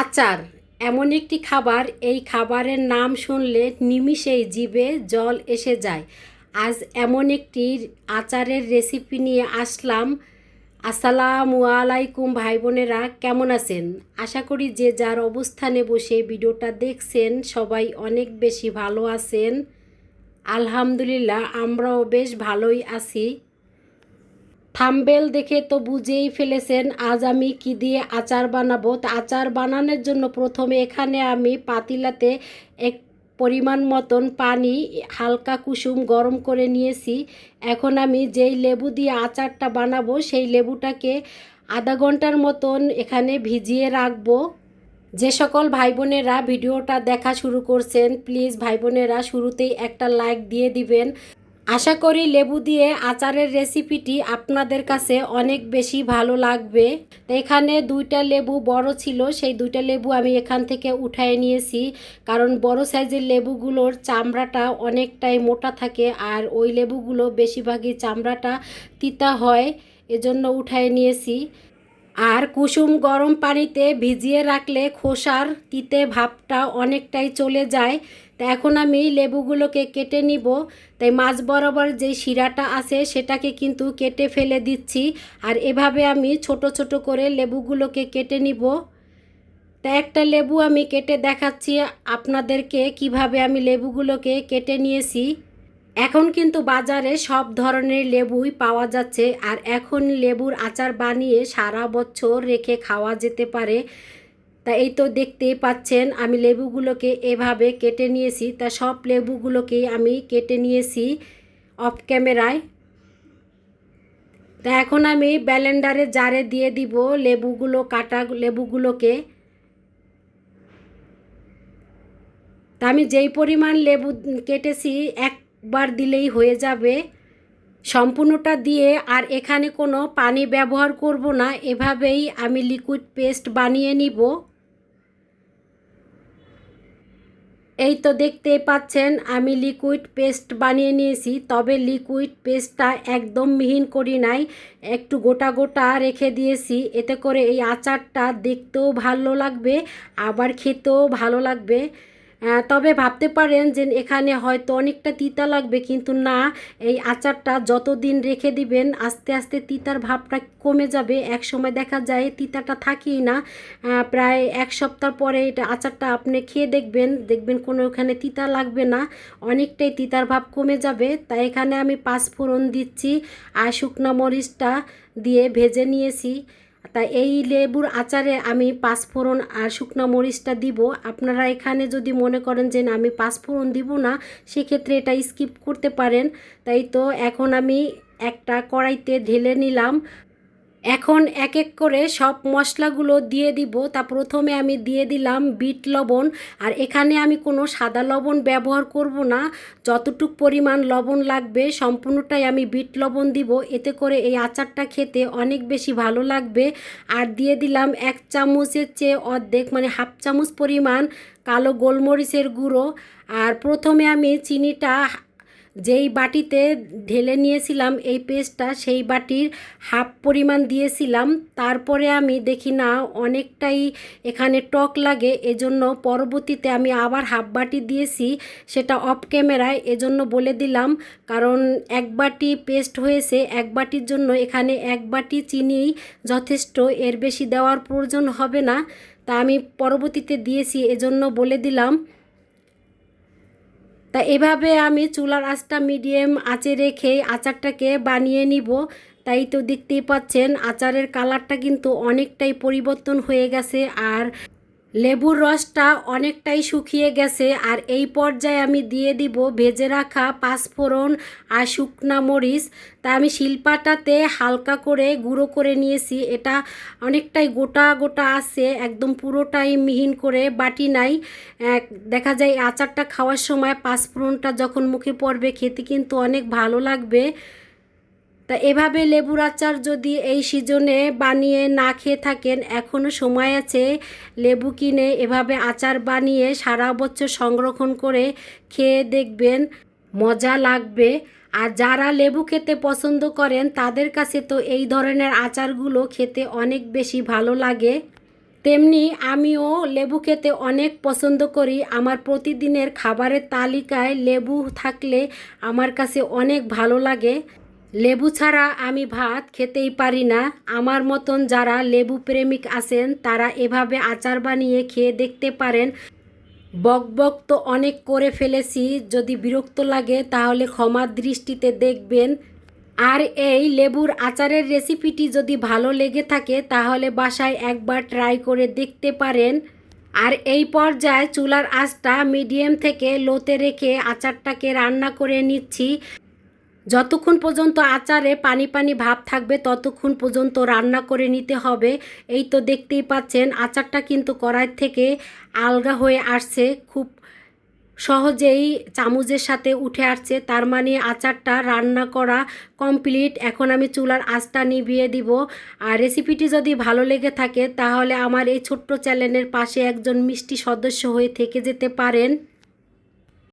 আচার। এমন একটি খাবার, এই খাবারের নাম শুনলে নিমিষেই জিভে জল এসে যায়। আজ এমন একটি আচারের রেসিপি নিয়ে আসলাম। আসসালামু আলাইকুম ভাই বোনেরা কেমন আছেন? আশা করি যে যার অবস্থানে বসে ভিডিওটা দেখছেন সবাই অনেক বেশি ভালো আছেন। আলহামদুলিল্লাহ, আমরাও বেশ ভালোই আছি। থাম্বেল দেখে তো বুঝেই ফেলেছেন, আজ আমি কি দিয়ে আচার বানাবো? তা আচার বানানোর জন্য প্রথমে এখানে আমি পাতিলাতে এক পরিমাণ মতন পানি, হালকা কুসুম গরম করে নিয়েছি। এখন আমি যেই লেবু দিয়ে আচারটা বানাবো, সেই লেবুটাকে আধা ঘণ্টার মতন এখানে ভিজিয়ে রাখব। যে সকল ভাই বোনেরা ভিডিওটা দেখা শুরু করছেন, প্লিজ ভাই বোনেরা শুরুতেই একটা লাইক দিয়ে দিবেন। আশা করি লেবু দিয়ে আচারের রেসিপিটি আপনাদের কাছে অনেক বেশি ভালো লাগবে। তো এখানে দুইটা লেবু বড় ছিল, সেই দুইটা লেবু আমি এখান থেকে উঠায় নিয়েছি। কারণ বড় সাইজের লেবুগুলোর চামড়াটা অনেকটাই মোটা থাকে আর ওই লেবুগুলো বেশিরভাগই চামড়াটা তিতা হয়, এজন্য উঠায় নিয়েছি। আর কুসুম গরম পানিতে ভিজিয়ে রাখলে খোসার তিতে ভাবটা অনেকটাই চলে যায়। তা এখন আমি লেবুগুলোকে কেটে নিব। তাই মাছ বরাবর যে শিরাটা আছে সেটাকে কিন্তু কেটে ফেলে দিচ্ছি। আর এভাবে আমি ছোট ছোট করে লেবুগুলোকে কেটে নিব। তা একটা লেবু আমি কেটে দেখাচ্ছি আপনাদেরকে কীভাবে আমি লেবুগুলোকে কেটে নিয়েছি। এখন কিন্তু বাজারে সব ধরনের লেবুই পাওয়া যাচ্ছে। আর এখন লেবুর আচার বানিয়ে সারা বছর রেখে খাওয়া যেতে পারে। তা এই তো দেখতেই পাচ্ছেন, আমি লেবুগুলোকে এভাবে কেটে নিয়েছি। তা সব লেবুগুলোকেই আমি কেটে নিয়েছি অফ ক্যামেরায় তা এখন আমি ব্যালেন্ডারে জারে দিয়ে দিব লেবুগুলো কাটা লেবুগুলোকে। তা আমি যেই পরিমাণ লেবু কেটেছি একবার দিলেই হয়ে যাবে। সম্পূর্ণটা দিয়ে আর এখানে কোনো পানি ব্যবহার করব না, এভাবেই আমি লিকুইড পেস্ট বানিয়ে নিব। এই তো দেখতে পাচ্ছেন, আমি লিকুইড পেস্ট বানিয়ে নিয়েছি, তবে লিকুইড পেস্টটা একদম মিহিন করি নাই, একটু গোটা গোটা রেখে দিয়েছি, এতে করে এই আচারটা দেখতেও ভালো লাগবে, আবার খেতেও ভালো লাগবে। তবে ভাবতে পারেন যে এখানে হয়তো অনেকটা তিতা লাগবে, কিন্তু না, এই আচারটা যতদিন রেখে দিবেন, আস্তে আস্তে তিতার ভাবটা কমে যাবে। এক সময় দেখা যায় তিতাটা থাকেই না। প্রায় এক সপ্তাহ পরে এটা আচারটা আপনি খেয়ে দেখবেন দেখবেন কোনো ওখানে তিতা লাগবে না। অনেকটাই তিতার ভাব কমে যাবে। তাই এখানে আমি পাঁচফোড়ন দিচ্ছি আর শুকনো মরিচটা দিয়ে ভেজে নিয়েছি। তা এই লেবুর আচারে আমি পাঁচফোড়ন আর শুকনো মরিচটা দিব। আপনারা এখানে যদি মনে করেন যে, না, আমি পাঁচফোড়ন দিব না, সেক্ষেত্রে এটা স্কিপ করতে পারেন। তাই তো, এখন আমি একটা কড়াইতে ঢেলে নিলাম। এখন এক এক করে সব মশলাগুলো দিয়ে দিব। তা প্রথমে আমি দিয়ে দিলাম বিট লবণ। আর এখানে আমি কোনো সাদা লবণ ব্যবহার করব না। যতটুক পরিমাণ লবণ লাগবে, সম্পূর্ণটাই আমি বিট লবণ দিব। এতে করে এই আচারটা খেতে অনেক বেশি ভালো লাগবে। আর দিয়ে দিলাম এক চামচের চেয়ে অর্ধেক মানে হাফ চামচ পরিমাণ কালো গোলমরিচের গুঁড়ো। আর প্রথমে আমি চিনিটা যেই বাটিতে ঢেলে নিয়েছিলাম এই পেস্টটা, সেই বাটির হাফ পরিমাণ দিয়েছিলাম। তারপরে আমি দেখি না, অনেকটাই এখানে টক লাগে, এজন্য পরবর্তীতে আমি আবার হাফ বাটি দিয়েছি, সেটা অফ ক্যামেরায়, এজন্য বলে দিলাম। কারণ এক বাটি পেস্ট হয়েছে, এক বাটির জন্য এখানে এক বাটি চিনি যথেষ্ট, এর বেশি দেওয়ার প্রয়োজন হবে না। তা আমি পরবর্তীতে দিয়েছি, এজন্য বলে দিলাম। তা এভাবে আমি চুলার আঁচটা মিডিয়াম আঁচে রেখে আচারটাকে বানিয়ে নিব। তাই তো দেখতেই পাচ্ছেন, আচারের কালারটা কিন্তু অনেকটাই পরিবর্তন হয়ে গেছে। আর লেবুর রসটা অনেকটাই শুকিয়ে গেছে আর এই পর্যায়ে আমি দিয়ে দিব ভেজে রাখা পাঁচফোড়ন আর শুকনা মরিচ। তা আমি শিল্পাটাতে হালকা করে গুঁড়ো করে নিয়েছি। এটা অনেকটাই গোটা গোটা আছে, একদম পুরোটাই মিহিন করে বাটি নাই। দেখা যায় আচারটা খাওয়ার সময় পাঁচফোড়নটা যখন মুখে পড়বে, খেতে কিন্তু অনেক ভালো লাগবে। তা এভাবে লেবুর আচার যদি এই সিজনে বানিয়ে না খেয়ে থাকেন এখনও সময় আছে লেবু কিনে এভাবে আচার বানিয়ে সারা বছর সংরক্ষণ করে খেয়ে দেখবেন মজা লাগবে। আর যারা লেবু খেতে পছন্দ করেন, তাদের কাছে তো এই ধরনের আচারগুলো খেতে অনেক বেশি ভালো লাগে। তেমনি আমিও লেবু খেতে অনেক পছন্দ করি। আমার প্রতিদিনের খাবারের তালিকায় লেবু থাকলে আমার কাছে অনেক ভালো লাগে। লেবু ছাড়া আমি ভাত খেতেই পারি না। আমার মতন যারা লেবু প্রেমিক আছেন, তারা এভাবে আচার বানিয়ে খেয়ে দেখতে পারেন। বক বক তো অনেক করে ফেলেছি, যদি বিরক্ত লাগে তাহলে ক্ষমার দৃষ্টিতে দেখবেন। আর এই লেবুর আচারের রেসিপিটি যদি ভালো লেগে থাকে, তাহলে বাসায় একবার ট্রাই করে দেখতে পারেন। আর এই পর্যায়ে চুলার আঁচটা মিডিয়াম থেকে লোতে রেখে আচারটাকে রান্না করে নিচ্ছি। যতক্ষণ পর্যন্ত আচারে পানি পানি ভাব থাকবে, ততক্ষণ পর্যন্ত রান্না করে নিতে হবে। এই তো দেখতেই পাচ্ছেন, আচারটা কিন্তু কড়াই থেকে আলগা হয়ে আসছে। খুব সহজেই চামচের সাথে উঠে আসছে। তার মানে আচারটা রান্না করা কমপ্লিট। এখন আমি চুলার আঁচটা নিভিয়ে দিব। আর রেসিপিটি যদি ভালো লেগে থাকে, তাহলে আমার এই ছোট্ট চ্যানেলের পাশে একজন মিষ্টি সদস্য হয়ে থেকে যেতে পারেন।